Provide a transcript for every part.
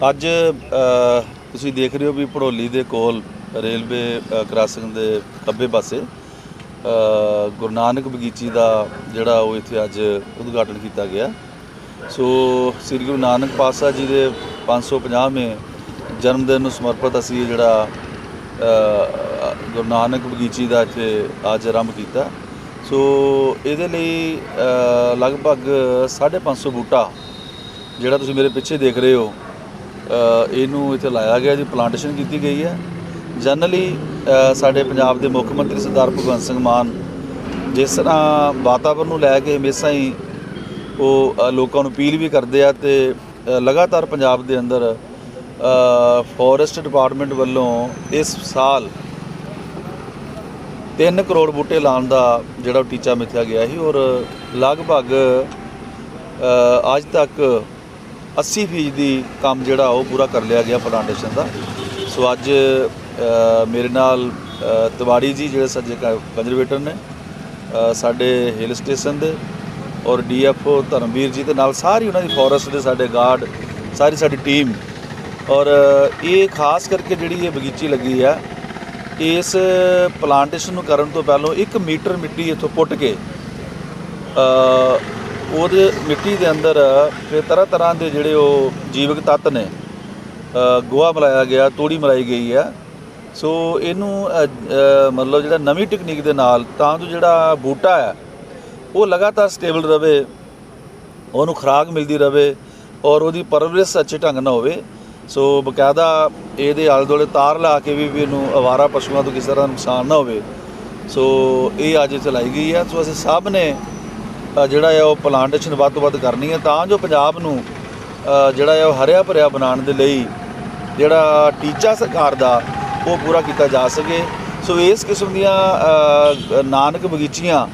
ਅੱਜ ਤੁਸੀਂ ਦੇਖ ਰਹੇ ਹੋ ਵੀ ਭੜੋਲੀ ਦੇ ਕੋਲ ਰੇਲਵੇ ਅ, ਕ੍ਰਾਸਿੰਗ ਦੇ ਖੱਬੇ ਪਾਸੇ ਗੁਰੂ ਨਾਨਕ ਬਗੀਚੀ ਦਾ ਜਿਹੜਾ ਉਹ ਇੱਥੇ ਅੱਜ ਉਦਘਾਟਨ ਕੀਤਾ ਗਿਆ। ਸੋ ਸ੍ਰੀ ਗੁਰੂ ਨਾਨਕ ਪਾਤਸ਼ਾਹ ਜੀ ਦੇ 550ਵੇਂ ਜਨਮ ਦਿਨ ਨੂੰ ਸਮਰਪਿਤ ਅਸੀਂ ਜਿਹੜਾ ਗੁਰੂ ਨਾਨਕ ਬਗੀਚੀ ਦਾ ਇੱਥੇ ਅੱਜ ਆਰੰਭ ਕੀਤਾ। ਸੋ ਇਹਦੇ ਲਈ ਅ, ਲਗਭਗ 550 ਬੂਟਾ ਜਿਹੜਾ ਤੁਸੀਂ ਮੇਰੇ ਪਿੱਛੇ ਦੇਖ ਰਹੇ ਹੋ ਇਹਨੂੰ ਇੱਥੇ ਲਾਇਆ ਗਿਆ ਜੀ ਪਲਾਂਟੇਸ਼ਨ ਕੀਤੀ ਗਈ ਹੈ। ਜਨਰਲੀ ਸਾਡੇ ਪੰਜਾਬ ਦੇ ਮੁੱਖ ਮੰਤਰੀ ਸਰਦਾਰ ਭਗਵੰਤ ਸਿੰਘ ਮਾਨ ਜਿਸ ਤਰ੍ਹਾਂ ਵਾਤਾਵਰਣ ਨੂੰ ਲੈ ਕੇ ਹਮੇਸ਼ਾ ਹੀ ਉਹ ਲੋਕਾਂ ਨੂੰ ਅਪੀਲ ਵੀ ਕਰਦੇ ਆ ਤੇ ਲਗਾਤਾਰ ਪੰਜਾਬ ਦੇ ਅੰਦਰ ਫੋਰੈਸਟ ਡਿਪਾਰਟਮੈਂਟ ਵੱਲੋਂ ਇਸ ਸਾਲ 3 ਕਰੋੜ ਬੂਟੇ ਲਾਉਣ ਦਾ ਜਿਹੜਾ ਉਹ ਟੀਚਾ ਮਿੱਥਿਆ ਗਿਆ ਸੀ ਔਰ ਲਗਭਗ ਅੱਜ ਤੱਕ 80 ਫੀਸਦੀ ਕੰਮ ਜਿਹੜਾ ਉਹ ਪੂਰਾ ਕਰ ਲਿਆ ਗਿਆ ਪਲਾਂਟੇਸ਼ਨ ਦਾ। ਸੋ ਅੱਜ ਮੇਰੇ ਨਾਲ ਤਿਵਾੜੀ ਜੀ ਜਿਹੜੇ ਸੱਜੇ ਕੰਜ਼ਰਵੇਟਰ ਨੇ ਸਾਡੇ ਹਿਲ ਸਟੇਸ਼ਨ ਦੇ ਔਰ ਡੀਐਫਓ ਧਰਮਵੀਰ ਜੀ ਦੇ ਨਾਲ ਸਾਰੀ ਉਹਨਾਂ ਦੀ ਫੋਰੈਸਟ ਦੇ ਸਾਡੇ ਗਾਰਡ ਸਾਰੀ ਸਾਡੀ ਟੀਮ ਔਰ ਇਹ ਖਾਸ ਕਰਕੇ ਜਿਹੜੀ ਇਹ ਬਗੀਚੀ ਲੱਗੀ ਆ, ਇਸ ਪਲਾਂਟੇਸ਼ਨ ਨੂੰ ਕਰਨ ਤੋਂ ਪਹਿਲਾਂ 1 ਮੀਟਰ ਮਿੱਟੀ ਇੱਥੋਂ ਪੁੱਟ ਕੇ ਅ, ਉਹਦੇ ਮਿੱਟੀ ਦੇ ਅੰਦਰ ਫਿਰ ਤਰ੍ਹਾਂ ਤਰ੍ਹਾਂ ਦੇ ਜਿਹੜੇ ਉਹ ਜੀਵਕ ਤੱਤ ਨੇ ਅ, ਗੋਹਾ ਮਿਲਾਇਆ ਗਿਆ ਤੂੜੀ ਮਿਲਾਈ ਗਈ ਹੈ। ਸੋ ਇਹਨੂੰ ਮਤਲਬ ਜਿਹੜਾ ਨਵੀਂ ਟੈਕਨੀਕ ਦੇ ਨਾਲ ਤਾਂ ਜੋ ਜਿਹੜਾ ਬੂਟਾ ਹੈ ਉਹ ਲਗਾਤਾਰ ਸਟੇਬਲ ਰਵੇ ਉਹਨੂੰ ਖੁਰਾਕ ਮਿਲਦੀ ਰਵੇ ਔਰ ਉਹਦੀ ਪਰਵਰਿਸ਼ ਅੱਛੇ ਢੰਗ ਨਾਲ ਹੋਵੇ। ਸੋ ਬਕਾਇਦਾ ਇਹਦੇ ਆਲੇ ਦੁਆਲੇ ਤਾਰ ਲਾ ਕੇ ਵੀ ਇਹਨੂੰ ਅਵਾਰਾ ਪਸ਼ੂਆਂ ਤੋਂ ਕਿਸੇ ਤਰ੍ਹਾਂ ਨੁਕਸਾਨ ਨਾ ਹੋਵੇ। ਸੋ ਇਹ ਅੱਜ ਚਲਾਈ ਗਈ ਹੈ। ਸੋ ਅਸੀਂ ਸਭ ਨੇ ਜਿਹੜਾ ਹੈ ਉਹ ਪਲਾਂਟੇਸ਼ਨ ਵੱਧ ਤੋਂ ਵੱਧ ਕਰਨੀ ਹੈ ਤਾਂ ਜੋ ਪੰਜਾਬ ਨੂੰ ਜਿਹੜਾ ਹੈ ਉਹ ਹਰਿਆ ਭਰਿਆ ਬਣਾਉਣ ਦੇ ਲਈ ਜਿਹੜਾ ਟੀਚਾ ਸਰਕਾਰ ਦਾ ਉਹ ਪੂਰਾ ਕੀਤਾ ਜਾ ਸਕੇ। ਸੋ ਇਸ ਕਿਸਮ ਦੀਆਂ ਨਾਨਕ ਬਗੀਚੀਆਂ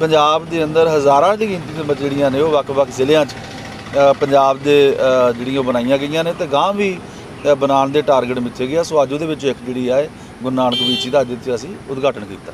ਪੰਜਾਬ ਦੇ ਅੰਦਰ ਹਜ਼ਾਰਾਂ ਦੀ ਗਿਣਤੀ ਦੇ ਜਿਹੜੀਆਂ ਨੇ ਉਹ ਵੱਖ-ਵੱਖ ਜ਼ਿਲ੍ਹਿਆਂ 'ਚ ਪੰਜਾਬ ਦੇ ਅ, ਜਿਹੜੀਆਂ ਉਹ ਬਣਾਈਆਂ ਗਈਆਂ ਨੇ ਤੇ ਗਾਂ ਵੀ ਬਣਾਉਣ ਦੇ ਟਾਰਗੇਟ ਮਿੱਥੇ ਗਿਆ ਸੋ ਅੱਜ ਉਹਦੇ ਵਿੱਚ ਇੱਕ ਜਿਹੜੀ ਹੈ ਗੁਰੂ ਨਾਨਕ ਬਗੀਚੀ ਦਾ ਅੱਜ ਇੱਥੇ ਅਸੀਂ ਉਦਘਾਟਨ ਕੀਤਾ।